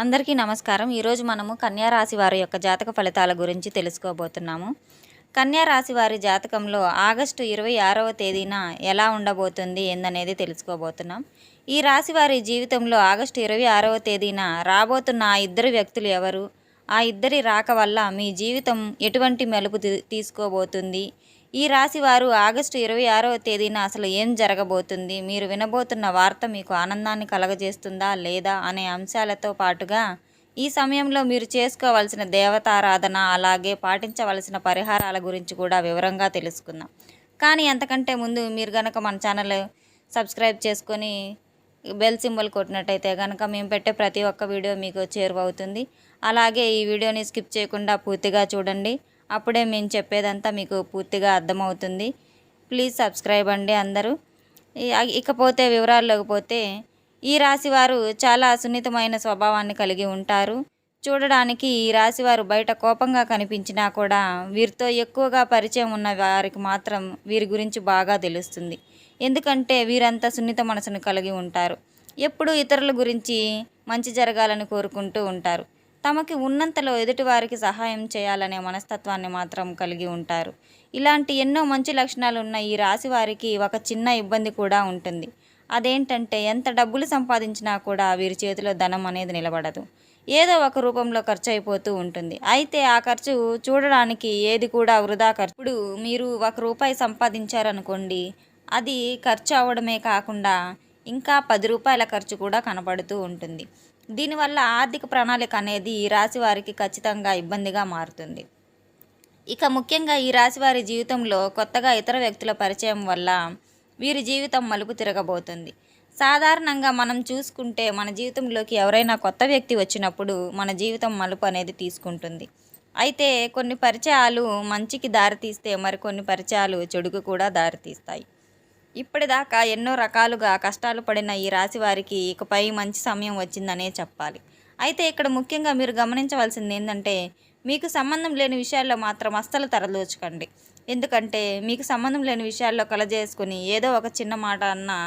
అందరికీ నమస్కారం. ఈరోజు మనము కన్యా రాశి వారి యొక్క జాతక ఫలితాల గురించి తెలుసుకోబోతున్నాము. కన్యా రాశి వారి జాతకంలో ఆగస్టు ఇరవై ఆరవ తేదీన ఎలా ఉండబోతుంది ఏందనేది తెలుసుకోబోతున్నాం. ఈ రాశి వారి జీవితంలో ఆగస్టు ఇరవై ఆరవ తేదీన రాబోతున్న ఆ ఇద్దరు వ్యక్తులు ఎవరు? ఆ ఇద్దరి రాక వల్ల మీ జీవితం ఎటువంటి మెలుపు తీసుకోబోతుంది? ఈ రాశి వారు ఆగస్టు ఇరవై ఆరవ తేదీన అసలు ఏం జరగబోతుంది? మీరు వినబోతున్న వార్త మీకు ఆనందాన్ని కలగజేస్తుందా లేదా అనే అంశాలతో పాటుగా ఈ సమయంలో మీరు చేసుకోవాల్సిన దేవతారాధన అలాగే పాటించవలసిన పరిహారాల గురించి కూడా వివరంగా తెలుసుకుందాం. కానీ అంతకంటే ముందు మీరు గనక మన ఛానల్ సబ్స్క్రైబ్ చేసుకొని బెల్ సింబల్ కొట్టినట్టయితే కనుక మేము పెట్టే ప్రతి ఒక్క వీడియో మీకు చేరువవుతుంది. అలాగే ఈ వీడియోని స్కిప్ చేయకుండా పూర్తిగా చూడండి. అప్పుడే మేము చెప్పేదంతా మీకు పూర్తిగా అర్థమవుతుంది. ప్లీజ్ సబ్స్క్రైబ్ అండి అందరూ. ఇకపోతే వివరాల్లోకి పోతే ఈ రాశివారు చాలా సున్నితమైన స్వభావాన్ని కలిగి ఉంటారు. చూడడానికి ఈ రాశి వారు బయట కోపంగా కనిపించినా కూడా వీరితో ఎక్కువగా పరిచయం ఉన్న వారికి మాత్రం వీరి గురించి బాగా తెలుస్తుంది. ఎందుకంటే వీరంతా సున్నిత మనసును కలిగి ఉంటారు. ఎప్పుడూ ఇతరుల గురించి మంచి జరగాలని కోరుకుంటూ ఉంటారు. తమకి ఉన్నంతలో ఎదుటివారికి సహాయం చేయాలనే మనస్తత్వాన్ని మాత్రం కలిగి ఉంటారు. ఇలాంటి ఎన్నో మంచి లక్షణాలు ఉన్న ఈ రాశి వారికి ఒక చిన్న ఇబ్బంది కూడా ఉంటుంది. అదేంటంటే ఎంత డబ్బులు సంపాదించినా కూడా వీరి చేతిలో ధనం అనేది నిలబడదు. ఏదో ఒక రూపంలో ఖర్చు అయిపోతూ ఉంటుంది. అయితే ఆ ఖర్చు చూడడానికి ఏది కూడా వృధా ఖర్చు. ఇప్పుడు మీరు ఒక రూపాయి సంపాదించారనుకోండి అది ఖర్చు అవడమే కాకుండా ఇంకా పది రూపాయల ఖర్చు కూడా కనపడుతూ ఉంటుంది. దీనివల్ల ఆర్థిక ప్రణాళిక అనేది ఈ రాశి వారికి ఖచ్చితంగా ఇబ్బందిగా మారుతుంది. ఇక ముఖ్యంగా ఈ రాశి వారి జీవితంలో కొత్తగా ఇతర వ్యక్తుల పరిచయం వల్ల వీరి జీవితం మలుపు తిరగబోతుంది. సాధారణంగా మనం చూసుకుంటే మన జీవితంలోకి ఎవరైనా కొత్త వ్యక్తి వచ్చినప్పుడు మన జీవితం మలుపు అనేది తీసుకుంటుంది. అయితే కొన్ని పరిచయాలు మంచికి దారితీస్తే మరికొన్ని పరిచయాలు చెడుకు కూడా దారితీస్తాయి. ఇప్పటిదాకా ఎన్నో రకాలుగా కష్టాలు పడిన ఈ రాశి వారికి ఇకపై మంచి సమయం వచ్చిందనే చెప్పాలి. అయితే ఇక్కడ ముఖ్యంగా మీరు గమనించవలసింది ఏంటంటే మీకు సంబంధం లేని విషయాల్లో మాత్రం అస్సలు తరదోచకండి ఎందుకంటే మీకు సంబంధం లేని విషయాల్లో కలజేసుకుని ఏదో ఒక చిన్న మాట అన్నా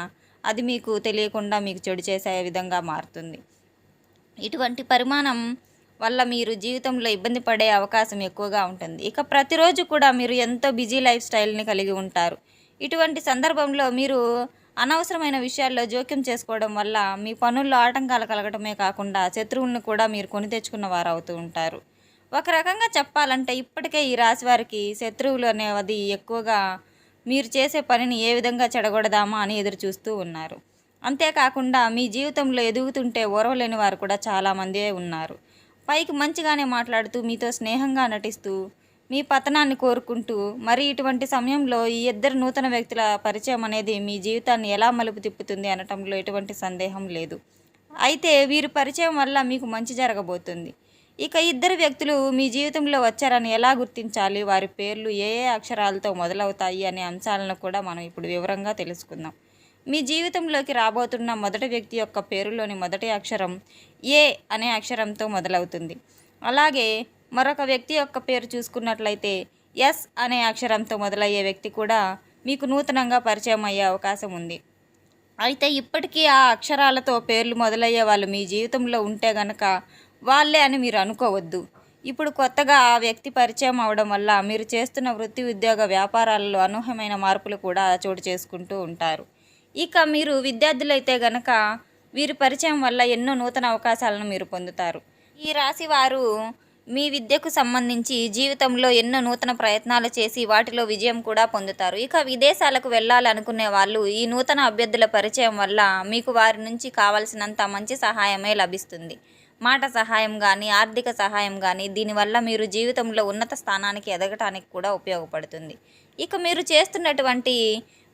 అది మీకు తెలియకుండా మీకు చెడు చేసే విధంగా మారుతుంది. ఇటువంటి పరిమాణం వల్ల మీరు జీవితంలో ఇబ్బంది పడే అవకాశం ఎక్కువగా ఉంటుంది. ఇక ప్రతిరోజు కూడా మీరు ఎంతో బిజీ లైఫ్ స్టైల్ని కలిగి ఉంటారు. ఇటువంటి సందర్భంలో మీరు అనవసరమైన విషయాల్లో జోక్యం చేసుకోవడం వల్ల మీ పనుల్లో ఆటంకాలు కలగటమే కాకుండా శత్రువులను కూడా మీరు కొని తెచ్చుకున్న వారు అవుతూ ఉంటారు. ఒక రకంగా చెప్పాలంటే ఇప్పటికే ఈ రాశి వారికి శత్రువులు అనేవది ఎక్కువగా మీరు చేసే పనిని ఏ విధంగా చెడగొడదామా అని ఎదురు చూస్తూ ఉన్నారు. అంతేకాకుండా మీ జీవితంలో ఎదుగుతుంటే ఓర్వలేని వారు కూడా చాలామందే ఉన్నారు. పైకి మంచిగానే మాట్లాడుతూ మీతో స్నేహంగా నటిస్తూ మీ పతనాన్ని కోరుకుంటూ మరి ఇటువంటి సమయంలో ఈ ఇద్దరు నూతన వ్యక్తుల పరిచయం అనేది మీ జీవితాన్ని ఎలా మలుపు తిప్పుతుంది అనటంలో ఎటువంటి సందేహం లేదు. అయితే వీరి పరిచయం వల్ల మీకు మంచి జరగబోతుంది. ఇక ఇద్దరు వ్యక్తులు మీ జీవితంలో వచ్చారని ఎలా గుర్తించాలి? వారి పేర్లు ఏ ఏ అక్షరాలతో మొదలవుతాయి అనే అంశాలను కూడా మనం ఇప్పుడు వివరంగా తెలుసుకుందాం. మీ జీవితంలోకి రాబోతున్న మొదటి వ్యక్తి యొక్క పేరులోని మొదటి అక్షరం ఏ అనే అక్షరంతో మొదలవుతుంది. అలాగే మరొక వ్యక్తి యొక్క పేరు చూసుకున్నట్లయితే ఎస్ అనే అక్షరంతో మొదలయ్యే వ్యక్తి కూడా మీకు నూతనంగా పరిచయం అయ్యే అవకాశం ఉంది. అయితే ఇప్పటికీ ఆ అక్షరాలతో పేర్లు మొదలయ్యే వాళ్ళు మీ జీవితంలో ఉంటే గనక వాళ్ళే అని మీరు అనుకోవద్దు. ఇప్పుడు కొత్తగా ఆ వ్యక్తి పరిచయం అవడం వల్ల మీరు చేస్తున్న వృత్తి ఉద్యోగ వ్యాపారాలలో అనూహ్యమైన మార్పులు కూడా చోటు చేసుకుంటూ ఉంటారు. ఇక మీరు విద్యార్థులైతే గనక వీరి పరిచయం వల్ల ఎన్నో నూతన అవకాశాలను మీరు పొందుతారు. ఈ రాశి వారు మీ విద్యకు సంబంధించి జీవితంలో ఎన్నో నూతన ప్రయత్నాలు చేసి వాటిలో విజయం కూడా పొందుతారు. ఇక విదేశాలకు వెళ్ళాలనుకునే వాళ్ళు ఈ నూతన అభ్యర్థుల పరిచయం వల్ల మీకు వారి నుంచి కావలసినంత మంచి సహాయమే లభిస్తుంది. మాట సహాయం కానీ ఆర్థిక సహాయం కానీ దీనివల్ల మీరు జీవితంలో ఉన్నత స్థానానికి ఎదగటానికి కూడా ఉపయోగపడుతుంది. ఇక మీరు చేస్తున్నటువంటి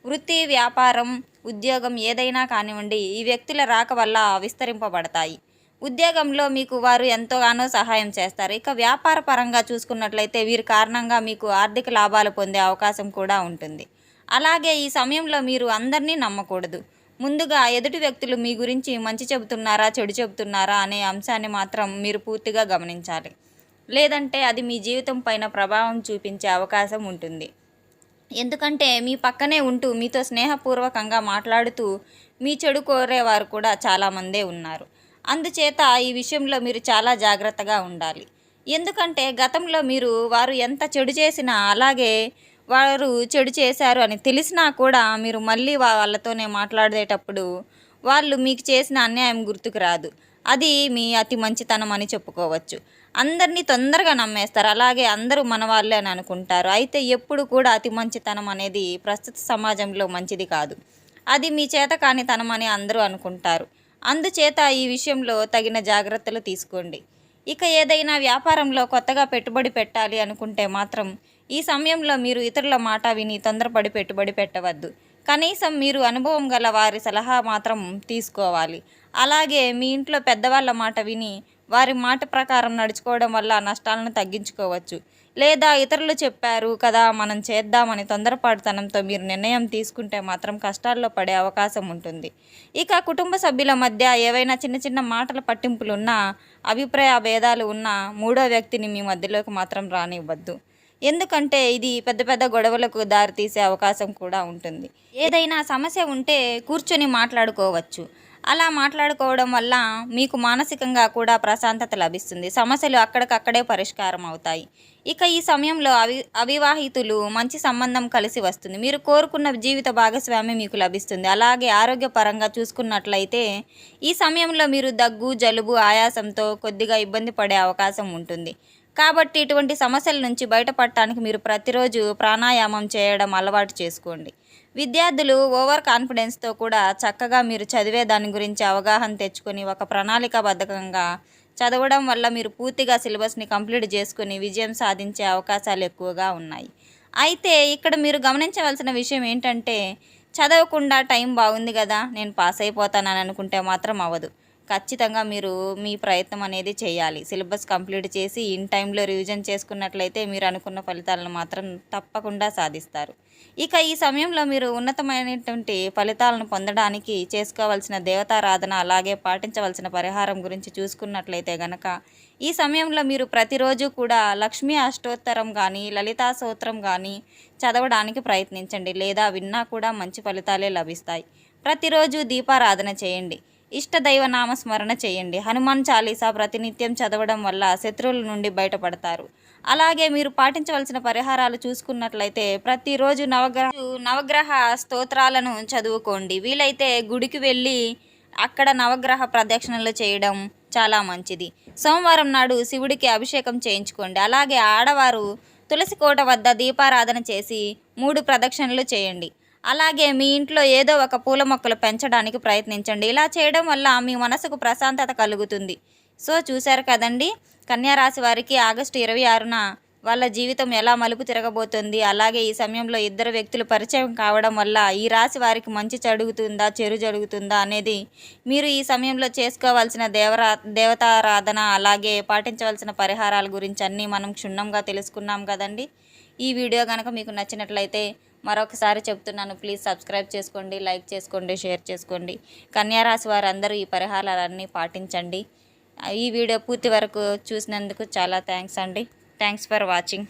వృత్తి వ్యాపారం ఉద్యోగం ఏదైనా కానివ్వండి ఈ వ్యక్తుల రాక వల్ల విస్తరింపబడతాయి. ఉద్యోగంలో మీకు వారు ఎంతోగానో సహాయం చేస్తారు. ఇక వ్యాపార పరంగా చూసుకున్నట్లయితే వీరి కారణంగా మీకు ఆర్థిక లాభాలు పొందే అవకాశం కూడా ఉంటుంది. అలాగే ఈ సమయంలో మీరు అందరినీ నమ్మకూడదు. ముందుగా ఎదుటి వ్యక్తులు మీ గురించి మంచి చెబుతున్నారా చెడు చెబుతున్నారా అనే అంశాన్ని మాత్రం మీరు పూర్తిగా గమనించాలి. లేదంటే అది మీ జీవితం పైన ప్రభావం చూపించే అవకాశం ఉంటుంది. ఎందుకంటే మీ పక్కనే ఉంటూ మీతో స్నేహపూర్వకంగా మాట్లాడుతూ మీ చెడు కోరేవారు కూడా చాలామందే ఉన్నారు. అందుచేత ఈ విషయంలో మీరు చాలా జాగ్రత్తగా ఉండాలి. ఎందుకంటే గతంలో మీరు వారు ఎంత చెడు చేసినా అలాగే వారు చెడు చేశారు అని తెలిసినా కూడా మీరు మళ్ళీ వాళ్ళతోనే మాట్లాడేటప్పుడు వాళ్ళు మీకు చేసిన అన్యాయం గుర్తుకు రాదు. అది మీ అతి మంచితనం అని చెప్పుకోవచ్చు. అందరినీ తొందరగా నమ్మేస్తారు. అలాగే అందరూ మన వాళ్ళే అని అనుకుంటారు. అయితే ఎప్పుడు కూడా అతి మంచితనం అనేది ప్రస్తుత సమాజంలో మంచిది కాదు. అది మీ చేత కానితనం అని అందరూ అనుకుంటారు. అందుచేత ఈ విషయంలో తగిన జాగ్రత్తలు తీసుకోండి. ఇక ఏదైనా వ్యాపారంలో కొత్తగా పెట్టుబడి పెట్టాలి అనుకుంటే మాత్రం ఈ సమయంలో మీరు ఇతరుల మాట విని తొందరపడి పెట్టుబడి పెట్టవద్దు. కనీసం మీరు అనుభవం గల వారి సలహా మాత్రం తీసుకోవాలి. అలాగే మీ ఇంట్లో పెద్దవాళ్ళ మాట విని వారి మాట ప్రకారం నడుచుకోవడం వల్ల నష్టాలను తగ్గించుకోవచ్చు. లేదా ఇతరులు చెప్పారు కదా మనం చేద్దామని తొందరపాటుతనంతో మీరు నిర్ణయం తీసుకుంటే మాత్రం కష్టాల్లో పడే అవకాశం ఉంటుంది. ఇక కుటుంబ సభ్యుల మధ్య ఏవైనా చిన్న చిన్న మాటల పట్టింపులు ఉన్నా అభిప్రాయ భేదాలు ఉన్నా మూడో వ్యక్తిని మీ మధ్యలోకి మాత్రం రానివ్వద్దు. ఎందుకంటే ఇది పెద్ద పెద్ద గొడవలకు దారితీసే అవకాశం కూడా ఉంటుంది. ఏదైనా సమస్య ఉంటే కూర్చొని మాట్లాడుకోవచ్చు. అలా మాట్లాడుకోవడం వల్ల మీకు మానసికంగా కూడా ప్రశాంతత లభిస్తుంది. సమస్యలు అక్కడికక్కడే పరిష్కారం అవుతాయి. ఇక ఈ సమయంలో అవి అవివాహితులు మంచి సంబంధం కలిసి వస్తుంది. మీరు కోరుకున్న జీవిత భాగస్వామి మీకు లభిస్తుంది. అలాగే ఆరోగ్యపరంగా చూసుకున్నట్లయితే ఈ సమయంలో మీరు దగ్గు జలుబు ఆయాసంతో కొద్దిగా ఇబ్బంది పడే అవకాశం ఉంటుంది. కాబట్టి ఇటువంటి సమస్యల నుంచి బయటపడటానికి మీరు ప్రతిరోజు ప్రాణాయామం చేయడం అలవాటు చేసుకోండి. విద్యార్థులు ఓవర్ కాన్ఫిడెన్స్తో కూడా చక్కగా మీరు చదివే దాని గురించి అవగాహన తెచ్చుకొని ఒక ప్రణాళికాబద్ధకంగా చదవడం వల్ల మీరు పూర్తిగా సిలబస్ని కంప్లీట్ చేసుకుని విజయం సాధించే అవకాశాలు ఎక్కువగా ఉన్నాయి. అయితే ఇక్కడ మీరు గమనించవలసిన విషయం ఏంటంటే చదవకుండా టైం బాగుంది కదా నేను పాస్ అయిపోతానని అనుకుంటే మాత్రం అవ్వదు. ఖచ్చితంగా మీరు మీ ప్రయత్నం అనేది చేయాలి. సిలబస్ కంప్లీట్ చేసి ఇన్ టైంలో రివిజన్ చేసుకున్నట్లయితే మీరు అనుకున్న ఫలితాలను మాత్రం తప్పకుండా సాధిస్తారు. ఇక ఈ సమయంలో మీరు ఉన్నతమైనటువంటి ఫలితాలను పొందడానికి చేసుకోవాల్సిన దేవతారాధన అలాగే పాటించవలసిన పరిహారం గురించి చూసుకున్నట్లయితే గనక ఈ సమయంలో మీరు ప్రతిరోజు కూడా లక్ష్మీ అష్టోత్తరం కానీ లలితా సూత్రం కానీ చదవడానికి ప్రయత్నించండి. లేదా విన్నా కూడా మంచి ఫలితాలే లభిస్తాయి. ప్రతిరోజు దీపారాధన చేయండి. ఇష్టదైవ నామస్మరణ చేయండి. హనుమాన్ చాలీసా ప్రతినిత్యం చదవడం వల్ల శత్రువుల నుండి బయటపడతారు. అలాగే మీరు పాటించవలసిన పరిహారాలు చూసుకున్నట్లయితే ప్రతిరోజు నవగ్రహ నవగ్రహ స్తోత్రాలను చదువుకోండి. వీలైతే గుడికి వెళ్ళి అక్కడ నవగ్రహ ప్రదక్షిణలు చేయడం చాలా మంచిది. సోమవారం నాడు శివుడికి అభిషేకం చేయించుకోండి. అలాగే ఆడవారు తులసి కోట వద్ద దీపారాధన చేసి మూడు ప్రదక్షిణలు చేయండి. అలాగే మీ ఇంట్లో ఏదో ఒక పూల మొక్కలు పెంచడానికి ప్రయత్నించండి. ఇలా చేయడం వల్ల మీ మనసుకు ప్రశాంతత కలుగుతుంది. సో చూశారు కదండి? కన్యా రాశి వారికి ఆగస్టు ఇరవై ఆరున వాళ్ళ జీవితం ఎలా మలుపు తిరగబోతుంది? అలాగే ఈ సమయంలో ఇద్దరు వ్యక్తులు పరిచయం కావడం వల్ల ఈ రాశి వారికి మంచి జరుగుతుందా చెరు జరుగుతుందా అనేది మీరు ఈ సమయంలో చేసుకోవాల్సిన దేవరా దేవతారాధన అలాగే పాటించవలసిన పరిహారాల గురించి అన్నీ మనం క్షుణ్ణంగా తెలుసుకున్నాం కదండి? ఈ వీడియో కనుక మీకు నచ్చినట్లయితే మరొకసారి చెప్తున్నాను ప్లీజ్ సబ్స్క్రైబ్ చేసుకోండి లైక్ చేసుకోండి షేర్ చేసుకోండి. కన్యారాశి వారందరూ ఈ పరిహారాలన్నీ పాటించండి. ఈ వీడియో పూర్తి వరకు చూసినందుకు చాలా థ్యాంక్స్ అండి. Thanks for watching